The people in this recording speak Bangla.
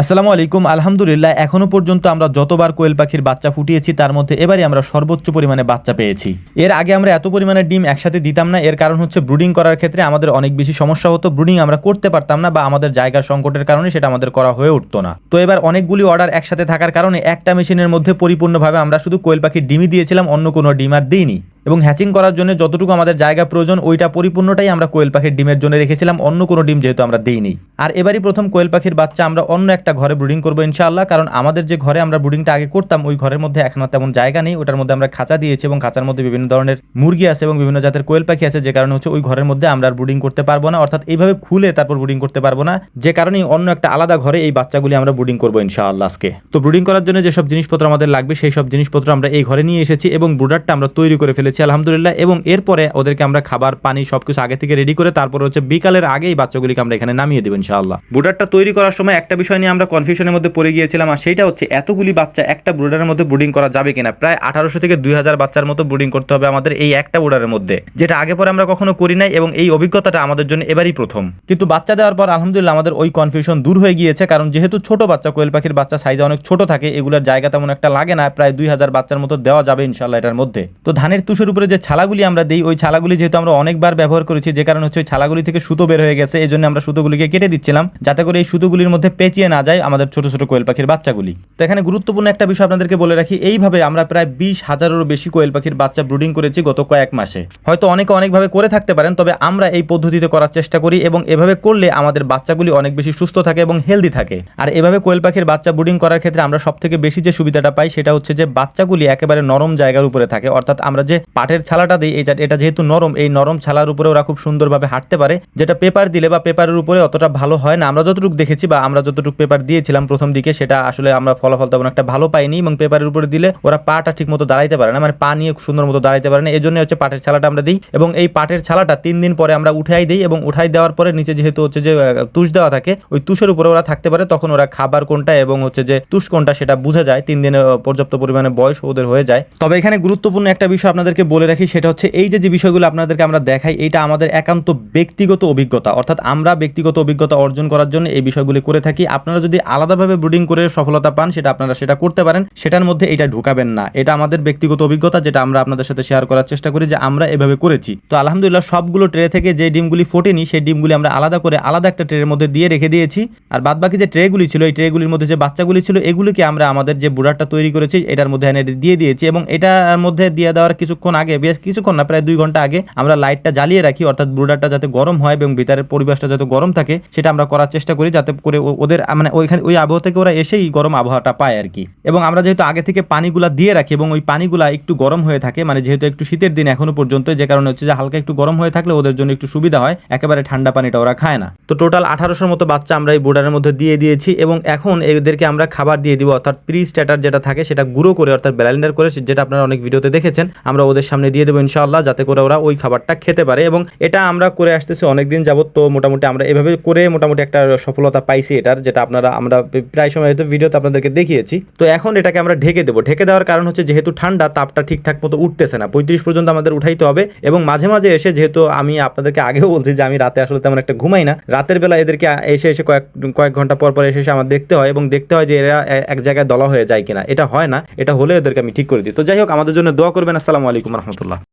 আসসালামু আলাইকুম, আলহামদুলিল্লাহ, এখনও পর্যন্ত আমরা যতবার কোয়েল পাখির বাচ্চা ফুটিয়েছি, তার মধ্যে এবারই আমরা সর্বোচ্চ পরিমাণে বাচ্চা পেয়েছি। এর আগে আমরা এত পরিমাণে ডিম একসাথে দিতাম না, এর কারণ হচ্ছে ব্রুডিং করার ক্ষেত্রে আমাদের অনেক বেশি সমস্যা হতো, ব্রুডিং আমরা করতে পারতাম না বা আমাদের জায়গার সংকটের কারণে সেটা আমাদের করা হয়ে উঠতো না। তো এবার অনেকগুলি অর্ডার একসাথে থাকার কারণে একটা মেশিনের মধ্যে পরিপূর্ণভাবে আমরা শুধু কোয়েল পাখির ডিমই দিয়েছিলাম, অন্য কোনো ডিম আর দিইনি। এবং হ্যাচিং করার জন্য যতটুকু আমাদের জায়গা প্রয়োজন, ওইটা পরিপূর্ণটাই আমরা কোয়েল পাখির ডিমের জন্য রেখেছিলাম। অন্য কোনো ডিম যেহেতু আমরা দিইনি। আর এবারই প্রথম কোয়েল পাখির বাচ্চা আমরা অন্য একটা ঘরে ব্রুডিং করব ইনশাআল্লাহ, কারণ আমাদের যে ঘরে আমরা ব্রুডিংটা আগে করতাম, ওই ঘরের মধ্যে এখন তেমন জায়গা নেই। ওটার মধ্যে আমরা খাঁচা দিয়েছি এবং খাঁচার মধ্যে বিভিন্ন ধরনের মুরগি আছে এবং বিভিন্ন জাতের কোয়েল পাখি আছে, যে কারণে হচ্ছে ওই ঘরের মধ্যে আমরা ব্রুডিং করতে পারব না। অর্থাৎ এইভাবে খুলে তারপর ব্রুডিং করতে পারব না। যে কারণে অন্য একটা আলাদা ঘরে এই বাচ্চাগুলি আমরা ব্রুডিং করব ইনশাআল্লাহ আজকে। তো ব্রুডিং করার জন্য যেসব জিনিসপত্র আমাদের লাগবে, সেই সব জিনিসপত্র আমরা এই ঘরে নিয়ে এসেছি এবং ব্রুডারটা আমরা তৈরি করে ফেলেছি। আলহামদুলিল্লাহ। এবং এরপরে ওদেরকে আমরা খাবার, পানি সবকিছু আগে থেকে রেডি করে তারপর হচ্ছে বিকালের আগেই বাচ্চাগুলিকে আমরা এখানে নামিয়ে দেবো ইনশাআল্লাহ। ব্রুডারটা তৈরি করার সময় একটা বিষয় নিয়ে আমরা কনফিউশনের মধ্যে পড়ে গিয়েছিলাম, আর সেইটা হচ্ছে এতগুলি বাচ্চা একটা ব্রুডারের মধ্যে ব্রুডিং করা যাবে কিনা? প্রায় আঠারোশো থেকে দুই হাজার বাচ্চার মতো ব্রুডিং করতে হবে আমাদের এই একটা ব্রুডারের মধ্যে, যেটা আগে পরে আমরা কখনো করি নাই এবং এই অভিজ্ঞতাটা আমাদের জন্য এবারই প্রথম। কিন্তু বাচ্চা দেওয়ার পর আলহামদুলিল্লাহ আমাদের ওই কনফিউশন দূর হয়ে গিয়েছে, কারণ যেহেতু ছোট বাচ্চা, কোয়েল পাখির বাচ্চা সাইজে অনেক ছোট থাকে, এগুলোর জায়গা তেমন একটা লাগে না, প্রায় দুই হাজার বাচ্চার মতো দেওয়া যাবে ইনশাল্লাহ এটার মধ্যে। তো ধানের তুষের উপরে যে ছালাগুলি আমরা দিই, ওই ছালাগুলি যেহেতু আমরা অনেকবার ব্যবহার করেছি, যে কারণে হচ্ছে ওই ছালাগুলি থেকে সুতো বের হয়ে গেছে এই জন্য আমরা সুতোগুলিকে কেটে দিচ্ছিলাম, যাতে করে এই সুতোগুলির মধ্যে পেঁচিয়ে না যায় আমাদের ছোট ছোট কোয়েল পাখির বাচ্চাগুলি। তো এখানে গুরুত্বপূর্ণ একটা বিষয় আপনাদেরকে বলে রাখি, এইভাবে আমরা প্রায় বিশ হাজারেরও বেশি কোয়েল পাখির বাচ্চা ব্রুডিং করেছি গত কয়েক মাসে। হয়তো অনেকে অনেকভাবে করে থাকতে পারেন, তবে আমরা এই পদ্ধতিতে করার চেষ্টা করি এবং এভাবে করলে আমাদের বাচ্চাগুলি অনেক বেশি সুস্থ থাকে এবং হেলদি থাকে। আর এভাবে কোয়েল পাখির বাচ্চা ব্রুডিং করার ক্ষেত্রে আমরা সব থেকে বেশি যে সুবিধাটা পাই, সেটা হচ্ছে যে বাচ্চাগুলি একেবারে নরম জায়গার উপরে থাকে, অর্থাৎ আমরা যে পাটের ছালাটা দিই, এই এটা যেহেতু নরম, এই নরম ছালার উপরে ওরা খুব সুন্দরভাবে হাঁটতে পারে। যেটা পেপার দিলে বা পেপারের উপরে অতটা ভালো হয় না। আমরা যতটুকু দেখেছি বা আমরা যতটুকু পেপার দিয়েছিলাম প্রথম দিকে, সেটা আসলে আমরা ফলাফল তেমন একটা ভালো পাইনি এবং পেপারের উপরে দিলে ওরা পাটা ঠিক মতো দাঁড়াইতে পারে না মানে পা নিয়ে সুন্দর মতো দাঁড়াইতে পারে না। এই জন্য হচ্ছে পাটের ছালাটা আমরা দিই এবং এই পাটের ছালাটা তিন দিন পরে আমরা উঠাই দিই এবং উঠাই দেওয়ার পরে নিচে যেহেতু হচ্ছে যে তুষ দেওয়া থাকে, ওই তুষের উপরে ওরা থাকতে পারে। তখন ওরা খাবার কোনটা এবং হচ্ছে যে তুষ কোনটা সেটা বোঝা যায়। তিন দিনে পর্যাপ্ত পরিমাণে বয়স ওদের হয়ে যায়। তবে এখানে গুরুত্বপূর্ণ একটা বিষয় আপনাদেরকে বলে রাখি, সেটা হচ্ছে এই যে যে বিষয়গুলো আপনাদেরকে আমরা দেখাই এটা আমাদের একান্ত ব্যক্তিগত অভিজ্ঞতা। অর্থাৎ আমরা ব্যক্তিগত অভিজ্ঞতা অর্জন করার জন্য এই বিষয়গুলি করে থাকি। আপনারা যদি আলাদাভাবে ব্রুডিং করে সফলতা পান, সেটা আপনারা সেটা করতে পারেন। সেটার মধ্যে এটা ঢুকাবেন না। এটা আমাদের ব্যক্তিগত অভিজ্ঞতা, যেটা আমরা আপনাদের সাথে শেয়ার করার চেষ্টা করি যে, আমরা এভাবে করেছি। তো আলহামদুলিল্লাহ, সবগুলো ট্রে থেকে যে ডিমগুলি ফোটেনি, সেই ডিমগুলি আমরা আলাদা করে আলাদা একটা ট্রের মধ্যে দিয়ে রেখে দিয়েছি। আর বাদ বাকি যে ট্রেগুলি ছিল, এই ট্রেগুলির মধ্যে যে বাচ্চাগুলি ছিল, এগুলিকে আমরা আমাদের যে বুড়ারটা তৈরি করেছি, এটার মধ্যে এনে দিয়ে দিয়েছি এবং এটার মধ্যে দিয়ে দেওয়ার কিছুক্ষণ আগে, বেশ কিছুক্ষণ না, প্রায় দুই ঘণ্টা আগে আমরা লাইটটা জ্বালিয়ে রাখি, অর্থাৎ ব্রুডারটা যাতে গরম হয় এবং ভিতরের পরিবেশটা যাতে গরম থাকে, সেটা আমরা করার চেষ্টা করি যাতে করে ওদের মানে ওইখানে, ওই আবহাওয়া থেকে ওরা এসেই গরম আবহাওয়াটা পায় আর কি। এবং আমরা যেহেতু আগে থেকে পানিগুলা দিয়ে রাখি এবং ওই পানিগুলা একটু গরম হয়ে থাকে মানে যেহেতু একটু শীতের দিন এখনও পর্যন্ত, যে কারণে হচ্ছে যে হালকা একটু গরম হয়ে থাকলে ওদের জন্য একটু সুবিধা হয়, একেবারে ঠান্ডা পানিটা ওরা খায় না। তো টোটাল আঠারোশোর মতো বাচ্চা আমরা এই বোর্ডারের মধ্যে দিয়ে দিয়েছি এবং এখন এদেরকে আমরা খাবার দিয়ে দিব, অর্থাৎ প্রি স্ট্যাটার যেটা থাকে সেটা গুঁড়ো করে, অর্থাৎ ব্যালেন্ডার করে যেটা আপনারা অনেক ভিডিওতে দেখেছেন, আমরা ওদের সামনে দিয়ে দেবো ইনশাআল্লাহ, যাতে করে ওরা ওই খাবারটা খেতে পারে। এবং এটা আমরা করে আসতেছি অনেকদিন যাবত তো মোটামুটি আমরা এভাবে করে মোটামুটি একটা সফলতা পাইছি এটার, যেটা আপনারা, আমরা প্রায় সময় হয়তো ভিডিওতে আপনাদেরকে দেখিয়েছি। তো এখন এটাকে আমরা ঢেকে দেবো। ঢেকে দেওয়ার কারণ হচ্ছে যেহেতু ঠান্ডা, তাপটা ঠিকঠাক মতো উঠতেছে না। পঁয়ত্রিশ পর্যন্ত আমাদের উঠাইতে হবে। এবং মাঝে মাঝে এসে যেহেতু আমি আপনাদেরকে আগেও বলছি যে আমি রাতে আসলে তেমন একটা ঘুমাই না, রাতের বেলা এদেরকে এসে এসে কয়েক কয়েক ঘণ্টা পর পর এসে এসে আমার দেখতে হয় এবং দেখতে হয় যে এরা এক জায়গায় দলা হয়ে যায় কিনা। এটা হয় না, এটা হলে এদেরকে আমি ঠিক করে দিই। তো যাই হোক, আমাদের জন্য দোয়া করবেন। আসসালামু আলাইকুম রহমতুল্লাহ।